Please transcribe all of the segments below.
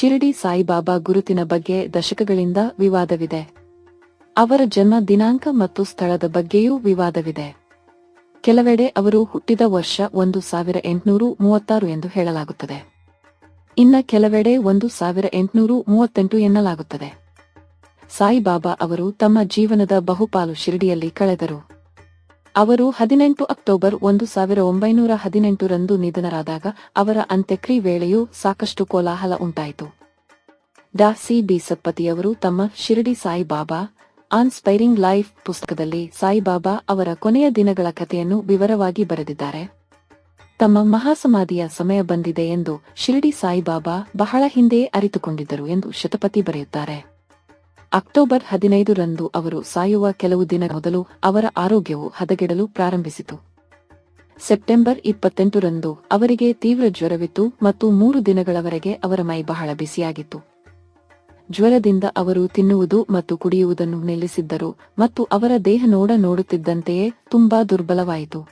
ಶಿರಡಿ ಸಾಯಿಬಾಬಾ ಗುರುತಿನ ಬಗ್ಗೆ ದಶಕಗಳಿಂದ ವಿವಾದವಿದೆ. ಅವರ ಜನ್ಮ ದಿನಾಂಕ ಮತ್ತು ಸ್ಥಳದ ಬಗ್ಗೆಯೂ ವಿವಾದವಿದೆ. ಕೆಲವೆಡೆ ಅವರು ಹುಟ್ಟಿದ ವರ್ಷ ಒಂದು ಸಾವಿರ ಎಂಟುನೂರು ಮೂವತ್ತಾರು ಎಂದು ಹೇಳಲಾಗುತ್ತದೆ. ಇನ್ನ ಕೆಲವೆಡೆ ಒಂದು ಸಾವಿರ ಎಂಟುನೂರು ಮೂವತ್ತೆಂಟು ಎನ್ನಲಾಗುತ್ತದೆ. ಸಾಯಿಬಾಬಾ ಅವರು ತಮ್ಮ ಜೀವನದ ಬಹುಪಾಲು ಶಿರಡಿಯಲ್ಲಿ ಕಳೆದರು. ಅವರು ಹದಿನೆಂಟು ಅಕ್ಟೋಬರ್ ಒಂದು ಸಾವಿರ ಒಂಬೈನೂರ ಹದಿನೆಂಟರಂದು ನಿಧನರಾದಾಗ ಅವರ ಅಂತ್ಯಕ್ರಿಯೆ ವೇಳೆಯೂ ಸಾಕಷ್ಟು ಕೋಲಾಹಲ ಉಂಟಾಯಿತು. ಡಾ ಸಿ ಬಿ ಸತ್ಪತಿಯವರು ತಮ್ಮ ಶಿರಡಿ ಸಾಯಿಬಾಬಾ ಆನ್ಸ್ಪೈರಿಂಗ್ ಲೈಫ್ ಪುಸ್ತಕದಲ್ಲಿ ಸಾಯಿಬಾಬಾ ಅವರ ಕೊನೆಯ ದಿನಗಳ ಕಥೆಯನ್ನು ವಿವರವಾಗಿ ಬರೆದಿದ್ದಾರೆ. ತಮ್ಮ ಮಹಾಸಮಾಧಿಯ ಸಮಯ ಬಂದಿದೆ ಎಂದು ಶಿರಡಿ ಸಾಯಿಬಾಬಾ ಬಹಳ ಹಿಂದೆಯೇ ಅರಿತುಕೊಂಡಿದ್ದರು ಎಂದು ಶತಪತಿ ಬರೆಯುತ್ತಾರೆ. ಅಕ್ಟೋಬರ್ ಹದಿನೈದರಂದು ಅವರು ಸಾಯುವ ಕೆಲವು ದಿನ ಮೊದಲು ಅವರ ಆರೋಗ್ಯವು ಹದಗೆಡಲು ಪ್ರಾರಂಭಿಸಿತು. ಸೆಪ್ಟೆಂಬರ್ ಇಪ್ಪತ್ತೆಂಟರಂದು ಅವರಿಗೆ ತೀವ್ರ ಜ್ವರವಿತ್ತು ಮತ್ತು ಮೂರು ದಿನಗಳವರೆಗೆ ಅವರ ಮೈ ಬಹಳ ಬಿಸಿಯಾಗಿತ್ತು. ಜ್ವರದಿಂದ ಅವರು ತಿನ್ನುವುದು ಮತ್ತು ಕುಡಿಯುವುದನ್ನು ನಿಲ್ಲಿಸಿದ್ದರು ಮತ್ತು ಅವರ ದೇಹ ನೋಡ ನೋಡುತ್ತಿದ್ದಂತೆಯೇ ತುಂಬಾ ದುರ್ಬಲವಾಯಿತು.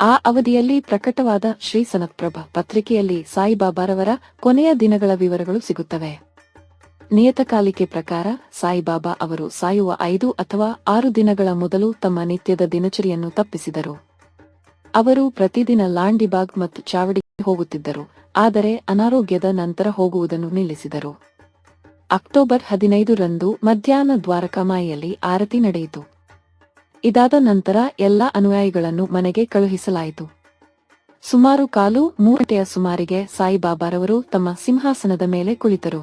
ಆ ಅವಧಿಯಲ್ಲಿ ಪ್ರಕಟವಾದ ಶ್ರೀ ಸನತ್ಪ್ರಭ ಪತ್ರಿಕೆಯಲ್ಲಿ ಸಾಯಿಬಾಬಾರವರ ಕೊನೆಯ ದಿನಗಳ ವಿವರಗಳು ಸಿಗುತ್ತವೆ. ನಿಯತಕಾಲಿಕೆ ಪ್ರಕಾರ ಸಾಯಿಬಾಬಾ ಅವರು ಸಾಯುವ ಐದು ಅಥವಾ ಆರು ದಿನಗಳ ಮೊದಲು ತಮ್ಮ ನಿತ್ಯದ ದಿನಚರಿಯನ್ನು ತಪ್ಪಿಸಿದರು. ಅವರು ಪ್ರತಿದಿನ ಲಾಂಡಿಬಾಗ್ ಮತ್ತು ಚಾವಡಿಗೆ ಹೋಗುತ್ತಿದ್ದರು, ಆದರೆ ಅನಾರೋಗ್ಯದ ನಂತರ ಹೋಗುವುದನ್ನು ನಿಲ್ಲಿಸಿದರು. ಅಕ್ಟೋಬರ್ ಹದಿನೈದರಂದು ಮಧ್ಯಾಹ್ನ ದ್ವಾರಕಾಮಾಯಿಯಲ್ಲಿ ಆರತಿ ನಡೆಯಿತು. ಇದಾದ ನಂತರ ಎಲ್ಲ ಅನುಯಾಯಿಗಳನ್ನು ಮನೆಗೆ ಕಳುಹಿಸಲಾಯಿತು. ಸುಮಾರು ಕಾಲು ಮೂರಟೆಯ ಸುಮಾರಿಗೆ ಸಾಯಿಬಾಬಾರವರು ತಮ್ಮ ಸಿಂಹಾಸನದ ಮೇಲೆ ಕುಳಿತರು.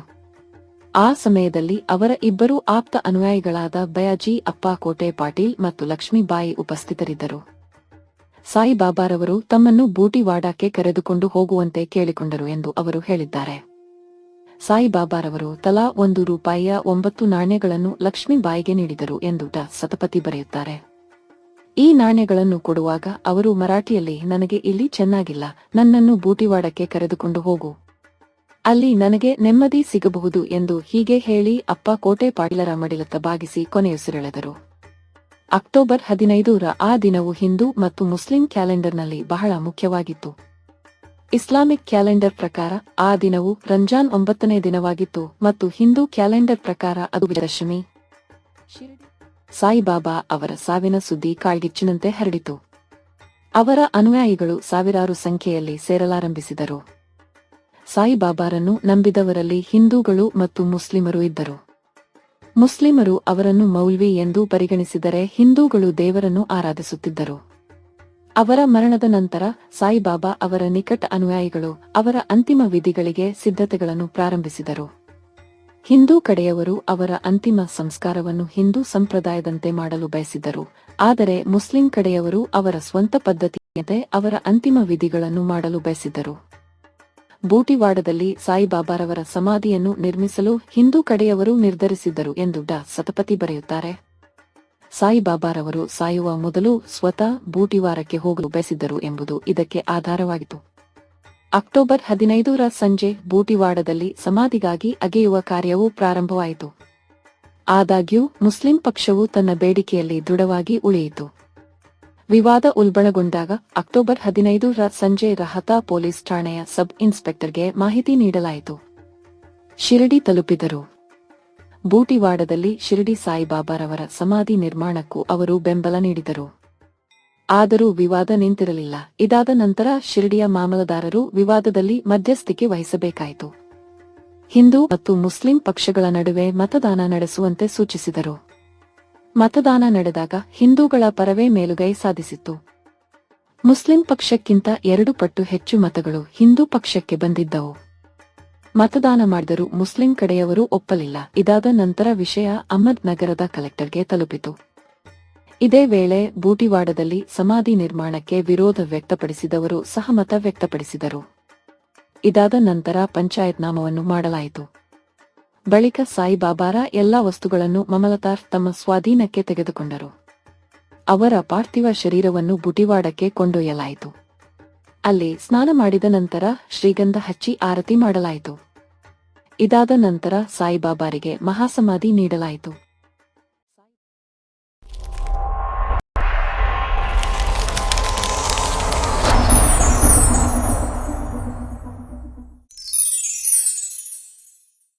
ಆ ಸಮಯದಲ್ಲಿ ಅವರ ಇಬ್ಬರು ಆಪ್ತ ಅನುಯಾಯಿಗಳಾದ ಬಯಾಜಿ ಅಪ್ಪ ಕೋಟೆ ಪಾಟೀಲ್ ಮತ್ತು ಲಕ್ಷ್ಮೀಬಾಯಿ ಉಪಸ್ಥಿತರಿದ್ದರು. ಸಾಯಿಬಾಬಾರವರು ತಮ್ಮನ್ನು ಬೂಟಿವಾಡಕ್ಕೆ ಕರೆದುಕೊಂಡು ಹೋಗುವಂತೆ ಕೇಳಿಕೊಂಡರು ಎಂದು ಅವರು ಹೇಳಿದ್ದಾರೆ. ಸಾಯಿಬಾಬಾರವರು ತಲಾ ಒಂದು ರೂಪಾಯಿಯ ಒಂಬತ್ತು ನಾಣ್ಯಗಳನ್ನು ಲಕ್ಷ್ಮೀಬಾಯಿಗೆ ನೀಡಿದರು ಎಂದು ಡ ಸತಪತಿ ಬರೆಯುತ್ತಾರೆ. ಈ ನಾಣ್ಯಗಳನ್ನು ಕೊಡುವಾಗ ಅವರು ಮರಾಠಿಯಲ್ಲಿ, ನನಗೆ ಇಲ್ಲಿ ಚೆನ್ನಾಗಿಲ್ಲ, ನನ್ನನ್ನು ಬೂಟಿವಾಡಕ್ಕೆ ಕರೆದುಕೊಂಡು ಹೋಗು. ಅಲ್ಲಿ ನನಗೆ ನೆಮ್ಮದಿ ಸಿಗಬಹುದು ಎಂದು ಹೀಗೆ ಹೇಳಿ ಅಪ್ಪ ಕೋಟೆ ಪಾಟೀಲರ ಮಡಿಲತ್ತ ಬಾಗಿಸಿ ಕೊನೆಯುಸಿರೆಳೆದರು. ಅಕ್ಟೋಬರ್ ಹದಿನೈದರ ಆ ದಿನವು ಹಿಂದೂ ಮತ್ತು ಮುಸ್ಲಿಂ ಕ್ಯಾಲೆಂಡರ್ನಲ್ಲಿ ಬಹಳ ಮುಖ್ಯವಾಗಿತ್ತು. ಇಸ್ಲಾಮಿಕ್ ಕ್ಯಾಲೆಂಡರ್ ಪ್ರಕಾರ ಆ ದಿನವು ರಂಜಾನ್ ಒಂಬತ್ತನೇ ದಿನವಾಗಿತ್ತು ಮತ್ತು ಹಿಂದೂ ಕ್ಯಾಲೆಂಡರ್ ಪ್ರಕಾರ ಅದು ವಿಜಯದಶಮಿ. ಸಾಯಿಬಾಬಾ ಅವರ ಸಾವಿನ ಸುದ್ದಿ ಕಾಳ್ಗಿಚ್ಚಿನಂತೆ ಹರಡಿತು. ಅವರ ಅನುಯಾಯಿಗಳು ಸಾವಿರಾರು ಸಂಖ್ಯೆಯಲ್ಲಿ ಸೇರಲಾರಂಭಿಸಿದರು. ಸಾಯಿಬಾಬಾರನ್ನು ನಂಬಿದವರಲ್ಲಿ ಹಿಂದೂಗಳು ಮತ್ತು ಮುಸ್ಲಿಮರು ಇದ್ದರು. ಮುಸ್ಲಿಮರು ಅವರನ್ನು ಮೌಲ್ವಿ ಎಂದು ಪರಿಗಣಿಸಿದರೆ ಹಿಂದೂಗಳು ದೇವರನ್ನು ಆರಾಧಿಸುತ್ತಿದ್ದರು. ಅವರ ಮರಣದ ನಂತರ ಸಾಯಿಬಾಬಾ ಅವರ ನಿಕಟ ಅನುಯಾಯಿಗಳು ಅವರ ಅಂತಿಮ ವಿಧಿಗಳಿಗೆ ಸಿದ್ಧತೆಗಳನ್ನು ಪ್ರಾರಂಭಿಸಿದರು. ಹಿಂದೂ ಕಡೆಯವರು ಅವರ ಅಂತಿಮ ಸಂಸ್ಕಾರವನ್ನು ಹಿಂದೂ ಸಂಪ್ರದಾಯದಂತೆ ಮಾಡಲು ಬಯಸಿದ್ದರು, ಆದರೆ ಮುಸ್ಲಿಂ ಕಡೆಯವರು ಅವರ ಸ್ವಂತ ಪದ್ಧತಿಯಂತೆ ಅವರ ಅಂತಿಮ ವಿಧಿಗಳನ್ನು ಮಾಡಲು ಬಯಸಿದ್ದರು. ಬೂಟಿವಾಡದಲ್ಲಿ ಸಾಯಿಬಾಬಾರವರ ಸಮಾಧಿಯನ್ನು ನಿರ್ಮಿಸಲು ಹಿಂದೂ ಕಡೆಯವರು ನಿರ್ಧರಿಸಿದ್ದರು ಎಂದು ಡಾ. ಸತಪತಿ ಬರೆಯುತ್ತಾರೆ. ಸಾಯಿಬಾಬಾರವರು ಸಾಯುವ ಮೊದಲು ಸ್ವತಃ ಬೂಟಿವಾರಕ್ಕೆ ಹೋಗಲು ಬಯಸಿದ್ದರು ಎಂಬುದು ಇದಕ್ಕೆ ಆಧಾರವಾಗಿತ್ತು. ಅಕ್ಟೋಬರ್ ಹದಿನೈದರ ಸಂಜೆ ಬೂಟಿವಾಡದಲ್ಲಿ ಸಮಾಧಿಗಾಗಿ ಅಗೆಯುವ ಕಾರ್ಯವು ಪ್ರಾರಂಭವಾಯಿತು. ಆದಾಗ್ಯೂ ಮುಸ್ಲಿಂ ಪಕ್ಷವು ತನ್ನ ಬೇಡಿಕೆಯಲ್ಲಿ ದೃಢವಾಗಿ ಉಳಿಯಿತು. ವಿವಾದ ಉಲ್ಬಣಗೊಂಡಾಗ ಅಕ್ಟೋಬರ್ ಹದಿನೈದರ ಸಂಜೆ ರಹತಾ ಪೊಲೀಸ್ ಠಾಣೆಯ ಸಬ್ ಇನ್ಸ್ಪೆಕ್ಟರ್ಗೆ ಮಾಹಿತಿ ನೀಡಲಾಯಿತು. ಶಿರಡಿ ತಲುಪಿದರು. ಬೂಟಿವಾಡದಲ್ಲಿ ಶಿರಡಿ ಸಾಯಿಬಾಬಾರವರ ಸಮಾಧಿ ನಿರ್ಮಾಣಕ್ಕೂ ಅವರು ಬೆಂಬಲ ನೀಡಿದರು. ಆದರೂ ವಿವಾದ ನಿಂತಿರಲಿಲ್ಲ. ಇದಾದ ನಂತರ ಶಿರಡಿಯ ಮಾಮಲದಾರರು ವಿವಾದದಲ್ಲಿ ಮಧ್ಯಸ್ಥಿಕೆ ವಹಿಸಬೇಕಾಯಿತು. ಹಿಂದೂ ಮತ್ತು ಮುಸ್ಲಿಂ ಪಕ್ಷಗಳ ನಡುವೆ ಮತದಾನ ನಡೆಸುವಂತೆ ಸೂಚಿಸಿದರು. ಮತದಾನ ನಡೆದಾಗ ಹಿಂದೂಗಳ ಪರವೇ ಮೇಲುಗೈ ಸಾಧಿಸಿತ್ತು. ಮುಸ್ಲಿಂ ಪಕ್ಷಕ್ಕಿಂತ ಎರಡು ಪಟ್ಟು ಹೆಚ್ಚು ಮತಗಳು ಹಿಂದೂ ಪಕ್ಷಕ್ಕೆ ಬಂದಿದ್ದವು. ಮತದಾನ ಮಾಡಿದರೂ ಮುಸ್ಲಿಂ ಕಡೆಯವರು ಒಪ್ಪಲಿಲ್ಲ. ಇದಾದ ನಂತರ ವಿಷಯ ಅಹ್ಮದ್ ನಗರದ ಕಲೆಕ್ಟರ್ಗೆ ತಲುಪಿತು. ಇದೇ ವೇಳೆ ಬೂಟಿವಾಡದಲ್ಲಿ ಸಮಾಧಿ ನಿರ್ಮಾಣಕ್ಕೆ ವಿರೋಧ ವ್ಯಕ್ತಪಡಿಸಿದವರು ಸಹಮತ ವ್ಯಕ್ತಪಡಿಸಿದರು. ಇದಾದ ನಂತರ ಪಂಚಾಯತ್ ನಾಮವನ್ನು ಮಾಡಲಾಯಿತು. ಬಳಿಕ ಸಾಯಿಬಾಬಾರ ಎಲ್ಲ ವಸ್ತುಗಳನ್ನು ಮಮಲತಾರ್ ತಮ್ಮ ಸ್ವಾಧೀನಕ್ಕೆ ತೆಗೆದುಕೊಂಡರು. ಅವರ ಪಾರ್ಥಿವ ಶರೀರವನ್ನು ಬುಟಿವಾಡಕ್ಕೆ ಕೊಂಡೊಯ್ಯಲಾಯಿತು. ಅಲ್ಲಿ ಸ್ನಾನ ಮಾಡಿದ ನಂತರ ಶ್ರೀಗಂಧ ಹಚ್ಚಿ ಆರತಿ ಮಾಡಲಾಯಿತು. ಇದಾದ ನಂತರ ಸಾಯಿಬಾಬಾರಿಗೆ ಮಹಾಸಮಾಧಿ ನೀಡಲಾಯಿತು.